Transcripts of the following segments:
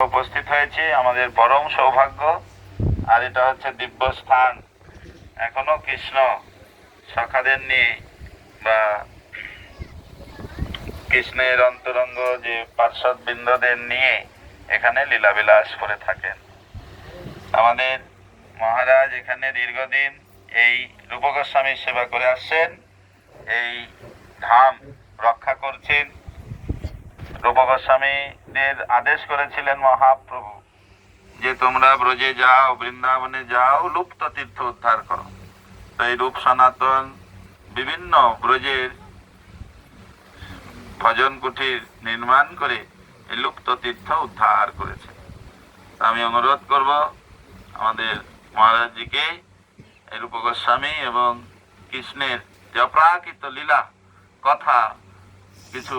উপস্থিত হয়েছি আমাদের পরম সৌভাগ্য, আর এটা হচ্ছে দিব্য স্থান এখনও কৃষ্ণ সখাদের নিয়ে বা কৃষ্ণের অন্তরঙ্গ যে পার্শ্বদ বৃন্দদের নিয়ে এখানে লীলাবিলাস করে থাকেন। আমাদের মহারাজ এখানে দীর্ঘদিন এই রূপগোস্বামীর সেবা করে আসছেন, এই ধাম রক্ষা করছেন। রূপগোস্বামীদের আদেশ করেছিলেন মহাপ্রভু যে তোমরা ব্রজে যাও, বৃন্দাবনে যাও, লুপ্ত তীর্থ উদ্ধার করো। তো এই রূপ সনাতন বিভিন্ন ব্রজের ভজন কুঠির নির্মাণ করে এই লুপ্ত তীর্থ উদ্ধার করেছে। আমি অনুরোধ করব আমাদের মহারাজজিকে, এই রূপ গোস্বামী এবং কৃষ্ণের যে অপ্রাকৃত লীলা, কথা, কিছু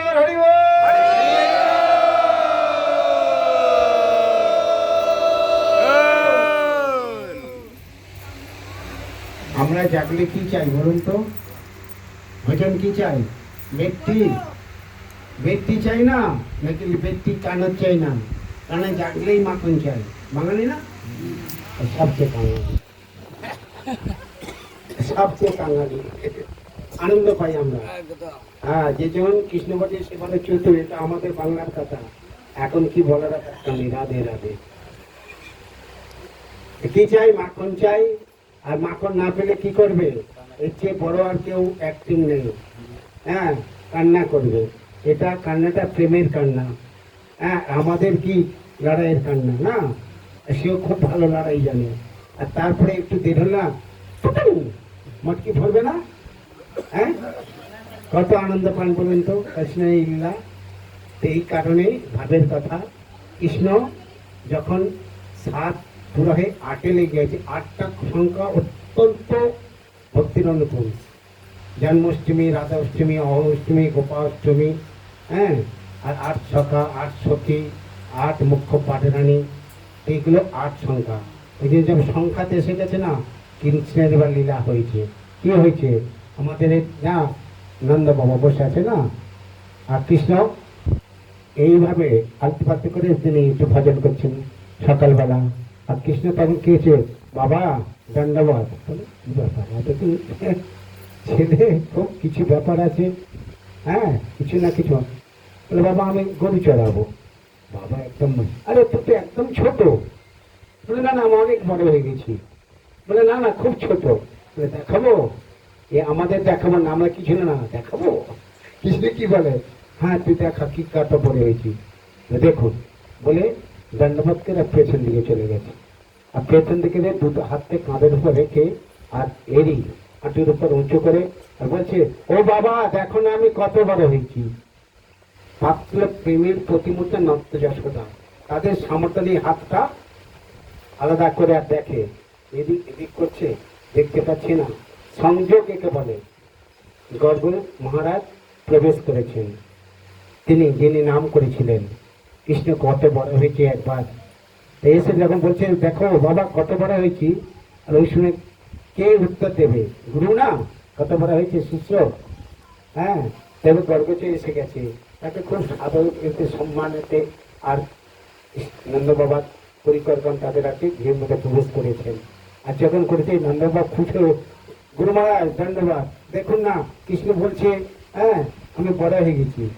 আমরা জাগলে কি চাই বলুন তো? ভজন কি চাই? ব্যক্তি ব্যক্তি চাই না? নাকি ব্যক্তি কানের চাই না? কানে জাগলেই মাখন চাই। বাঙালি না? সবচেয়ে কাঙালি সবচেয়ে কাঙালি আনন্দ পাই আমরা। হ্যাঁ যে যেমন কৃষ্ণপতি সেবারে চলতো এটা আমাদের বাংলার কথা। এখন কি বলার আমি রাধে রাধে। কি চাই? মাখন চাই? আর মাখন না পেলে কি করবে? এর চেয়ে বড় আর কেউ অ্যাক্টিং নেই। হ্যাঁ কান্না করবে। এটা কান্নাটা প্রেমের কান্না। হ্যাঁ আমাদের কি লড়াইয়ের কান্না, না? সেও খুব ভালো লড়াই জানে। আর তারপরে একটু দেরি না মটকি ভরবে না? হ্যাঁ? কত আনন্দ পান বলুন তো কৃষ্ণ ইল্লা এই কারণেই ভাবের কথা। কৃষ্ণ যখন সাত পুরো হয়ে আটে লেগে গেছে আটটা সংখ্যা অত্যন্ত ভক্তির অনুকূল জন্মাষ্টমী রাধা অষ্টমী অষ্টমী গোপাষ্টমী হ্যাঁ? আর আট সখা, আট সখী, আট মুখ্য পাটরানী এইগুলো আট সংখ্যা। ওই যে যখন সংখ্যাতে এসে গেছে না, কৃষ্ণের এবার লীলা হয়েছে। কি হয়েছে? আমাদের এই না, নন্দ বাবা বসে আছে না? আর কৃষ্ণ এইভাবে আলতু করে তিনি একটু ভজন করছেন সকালবেলা। আর কৃষ্ণ তখন কেছে, বাবা দণ্ডবাদ "কি ব্যাপার এত কি ছেলে, খুব কিছু ব্যাপার আছে। হ্যাঁ কিছু না কিছু। বলে, বাবা, আমি গরু চড়াবো। বাবা একদম আরে, তুই তো একদম ছোট। বলে, না না, আমি অনেক বড় হয়ে গেছি। বলে, না না, খুব ছোট। বলে, দেখাবো? এ, আমাদের দেখাবো না, আমরা কিছু না দেখাবো? কৃষ্ণ কি বলে হ্যাঁ তুই দেখা, কি কাটা পড়ে হয়েছি দেখুন। বলে দণ্ডবোধ করে পেছন দিকে চলে গেছে। আর পেছন দিকে দুটো হাতকে কাঁধের উপর রেখে আর এরি হাঁটুর উপর উঁচু করে আর বলছে, ও বাবা, দেখো না আমি কত বড় হয়েছি। মাত্র প্রেমের প্রতিমূর্তি নত্য যশোদা তাদের সামর্থ্যী হাতটা আলাদা করে আর দেখে। এদিক এদিক করছে, দেখতে পাচ্ছি না। সংযোগ একে বলে। গর্গ মহারাজ প্রবেশ করেছেন। তিনি যিনি নাম করেছিলেন। কৃষ্ণ কত বড় হয়েছে একবার। এসে যখন বলছে, দেখো বাবা, কত বড় হয়েছি? আর ওই শুনে কে উত্তর দেবে? গুরু না? কত বড় হয়েছে শিষ্য? হ্যাঁ তবে গর্গচে এসে গেছে। তাকে খুব সাদর এতে, সম্মান এতে, আর নন্দ বাবার পরিকল্পনা তাদের আছে ঘিরের মধ্যে প্রবেশ করেছেন। আর যখন করেছে, নন্দবাবা খুশি গুরু মহারাজ, ধন্যবাদ। দেখুন না, কৃষ্ণ বলছে হ্যাঁ আমি বড় হয়ে গেছি।